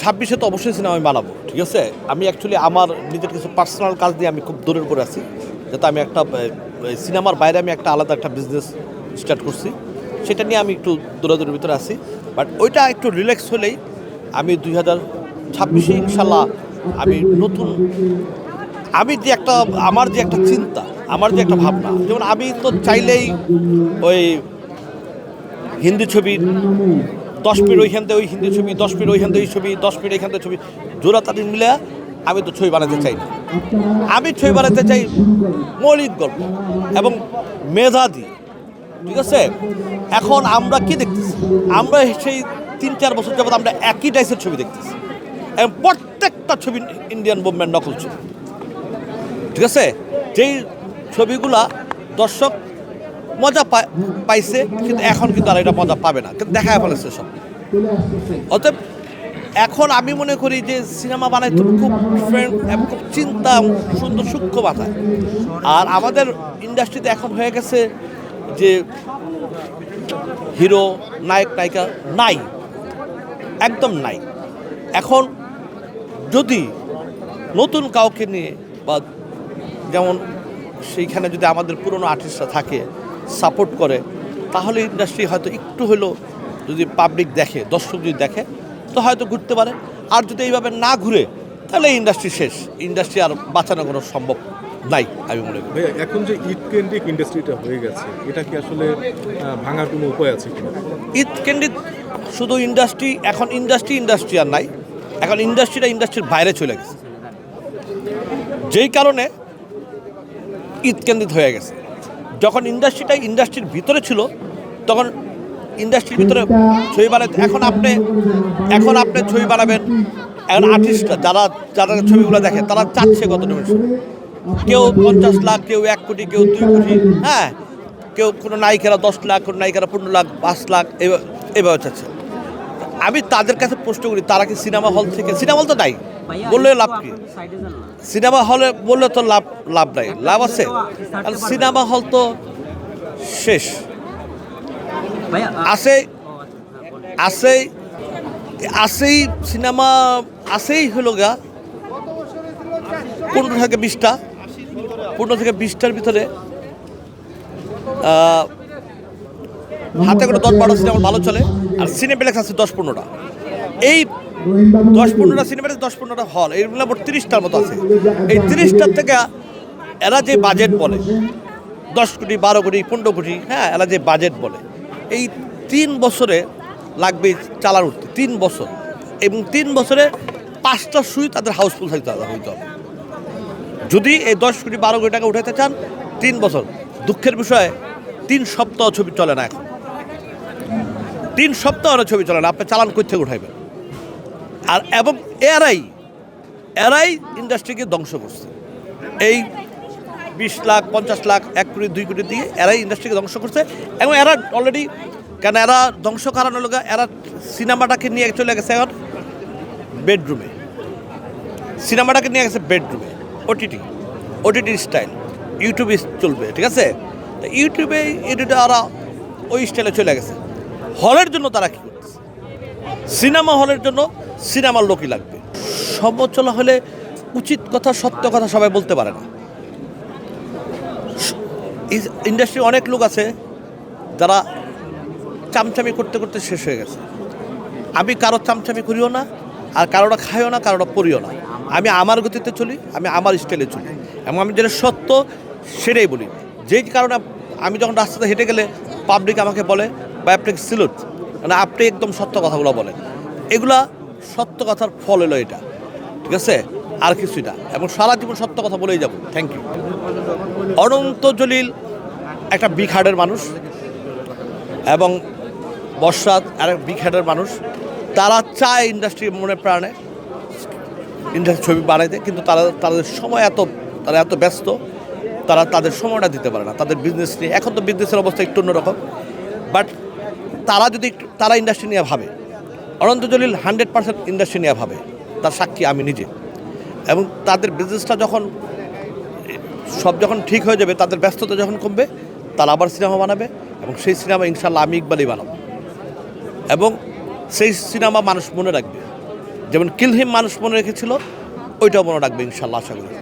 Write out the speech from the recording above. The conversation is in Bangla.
ছাব্বিশে তো অবশ্যই সিনেমা আমি বানাবো, ঠিক আছে? আমি অ্যাকচুয়ালি আমার নিজের কিছু পার্সোনাল কাজ দিয়ে আমি খুব দূরের উপরে আছি, যাতে আমি একটা সিনেমার বাইরে আমি একটা আলাদা একটা বিজনেস স্টার্ট করছি, সেটা নিয়ে আমি একটু দূরাদূরের ভিতরে আছি। বাট ওইটা একটু রিল্যাক্স হলেই আমি দুই হাজার ছাব্বিশে ইনশাল্লাহ আমি নতুন, আমি যে একটা, আমার যে একটা চিন্তা, আমার যে একটা ভাবনা, যেমন আমি তো চাইলেই ওই হিন্দি ছবির দশ মিনিট ওইখান থেকে ওই হিন্দি ছবি, দশ মিনিট ওইখান থেকে ওই ছবি, দশ মিনিট এখান থেকে ছবি। জোড়া তাদের মিলে আমি তো ছবি বানাতে চাই না। আমি ছবি বানাতে চাই মৌলিক গল্প এবং মেধা দিয়ে ঠিক আছে? এখন আমরা কি দেখতেছি? আমরা সেই তিন চার বছর যাবত আমরা একই টাইসের ছবি দেখতেছি এবং প্রত্যেকটা ছবি ইন্ডিয়ান বোম্যান নকল ছবি, ঠিক আছে? যেই ছবিগুলা দর্শক মজা পাইছে, কিন্তু এখন কিন্তু আর এটা মজা পাবে না। কিন্তু দেখা ফেলেছে সব। অতএব, এখন আমি মনে করি যে সিনেমা বানাইতে খুব ফ্রেন্ড এবং খুব চিন্তা সুন্দর সূক্ষ্ম মাথায় আর আমাদের ইন্ডাস্ট্রিতে এখন হয়ে গেছে যে হিরো, নায়ক, নায়িকা নাই। একদম নাই। এখন যদি নতুন কাউকে নিয়ে বা যেমন সেইখানে যদি আমাদের পুরনো আর্টিস্টরা থাকে সাপোর্ট করে তাহলে ইন্ডাস্ট্রি হয়তো একটু হলেও যদি পাবলিক দেখে দর্শক যদি দেখে তো হয়তো ঘুরতে পারে। আর যদি এইভাবে না ঘুরে তাহলে ইন্ডাস্ট্রি শেষ। ইন্ডাস্ট্রি আর বাঁচানো কোনো সম্ভব নাই আমি মনে করি। এখন যে ঈদ কেন্দ্রিক ইন্ডাস্ট্রিটা হয়ে গেছে এটা কি আসলে ভাঙার কোনো উপায় আছে ঈদ কেন্দ্রিক শুধু ইন্ডাস্ট্রি এখন ইন্ডাস্ট্রি ইন্ডাস্ট্রি আর নাই। এখন ইন্ডাস্ট্রিটা ইন্ডাস্ট্রির বাইরে চলে গেছে। যেই কারণে ঈদ কেন্দ্রিত হয়ে গেছে। যখন ইন্ডাস্ট্রিটা ইন্ডাস্ট্রির ভিতরে ছিল, তখন ইন্ডাস্ট্রির ভিতরে ছবি বানাতে এখন আপনি এখন আপনি ছবি বানাবেন, এখন আর্টিস্টরা যারা যারা ছবিগুলো দেখে, তারা চাচ্ছে কত নিমিশন কেউ পঞ্চাশ লাখ, কেউ এক কোটি, কেউ দুই কোটি হ্যাঁ? কেউ কোনো নায়িকারা দশ লাখ, কোনো নায়িকারা পনেরো লাখ, পাঁচ লাখ এভাবে চাচ্ছে। আমি তাদের কাছে প্রশ্ন করি, তারা কি সিনেমা হল থেকে সিনেমা হল তো নাই। বললে লাভ কি? সিনেমা হলে বললে তো লাভ লাভ নাই। লাভ আছে। সিনেমা হল তো শেষ। আছে আছেই আছেই সিনেমা আছেই হলো গা। পনেরো থেকে বিশটা। পনেরো থেকে বিশটার ভিতরে। হাতে করে দশ বারো সিনেমা ভালো চলে। আর সিনেপ্লেক্স আছে দশ পনেরোটা। এই দশ পনেরোটা সিনেপ্লেক্স দশ পনেরোটা হল এইগুলো মোট তিরিশটার মতো আছে। এই তিরিশটার থেকে এরা যে বাজেট বলে, দশ কোটি, বারো কোটি, পনেরো কোটি হ্যাঁ এরা যে বাজেট বলে, এই তিন বছরে লাগবে চালার উঠতে, তিন বছর। এবং তিন বছরে পাঁচটা সুই তাদের হাউসফুল থাকতে হইতে হবে। যদি এই দশ কোটি, বারো কোটি টাকা উঠাতে চান, তিন বছর। দুঃখের বিষয়ে, তিন সপ্তাহ ছবি চলে না এখন। তিন সপ্তাহ ছবি চলে না, আপনি চালান করতে উঠাইবেন? আর এবং এরাই এরাই ইন্ডাস্ট্রিকে ধ্বংস করছে। এই বিশ লাখ, পঞ্চাশ লাখ, এক কোটি, দুই কোটি দিয়ে এরাই ইন্ডাস্ট্রিকে ধ্বংস করছে এবং এরা অলরেডি কেন এরা ধ্বংস করানোর লোক, এরা সিনেমাটাকে নিয়ে চলে গেছে এখন বেডরুমে সিনেমাটাকে নিয়ে গেছে বেডরুমে ওটিটি ওটিটি স্টাইল ইউটিউবে চলবে, ঠিক আছে? তো ইউটিউবে এডিটে ওরা ওই স্টাইলে চলে গেছে। হলের জন্য তারা কী করতেছে সিনেমা হলের জন্য সিনেমার লোকই লাগবে। সমালোচনা হলে উচিত কথা, সত্য কথা সবাই বলতে পারে না। ইন্ডাস্ট্রি অনেক লোক আছে যারা চামচামি করতে করতে শেষ হয়ে গেছে। আমি কারও চামচামি করিও না আর কারোটা খাইও না, কারোটা পড়িও না। আমি আমার গতিতে চলি, আমি আমার স্টাইলে চলি। এবং আমি যেটা সত্য সেটাই বলি। যেই কারণে আমি যখন রাস্তাতে হেঁটে গেলে পাবলিক আমাকে বলে বা আপনি সিলুট মানে আপনি একদম সত্য কথাগুলো বলেন। এগুলা সত্য কথার ফল এলো এটা। ঠিক আছে? আর কিছুই না। এবং সারা জীবন সত্য কথা বলেই যাব। থ্যাংক ইউ অনন্ত জলিল একটা হার্টের মানুষ এবং বর্ষাদ আর এক বিগ মানুষ। তারা চায় ইন্ডাস্ট্রি মনে প্রাণে ইন্ডাস্ট্রি ছবি বানাইতে, কিন্তু তারা, তাদের সময় এত, তারা এত ব্যস্ত, তারা তাদের সময়টা দিতে পারে না। তাদের বিজনেস নিয়ে। এখন তো বিজনেসের অবস্থা একটু অন্যরকম। বাট তারা যদি তারা ইন্ডাস্ট্রি নিয়ে ভাবে Ananta Jalil hundred percent industry নিয়ে ভাবে, তার সাক্ষী আমি নিজে। এবং তাদের বিজনেসটা যখন, সব যখন ঠিক হয়ে যাবে, তাদের ব্যস্ততা যখন কমবে, তারা আবার সিনেমা বানাবে এবং সেই সিনেমা ইনশাল্লাহ আমি ইকবালই বানাবো। এবং সেই সিনেমা মানুষ মনে রাখবে। যেমন কিলহিম মানুষ মনে রেখেছিল, ওইটাও মনে রাখবে ইনশাল্লাহ আশা করি।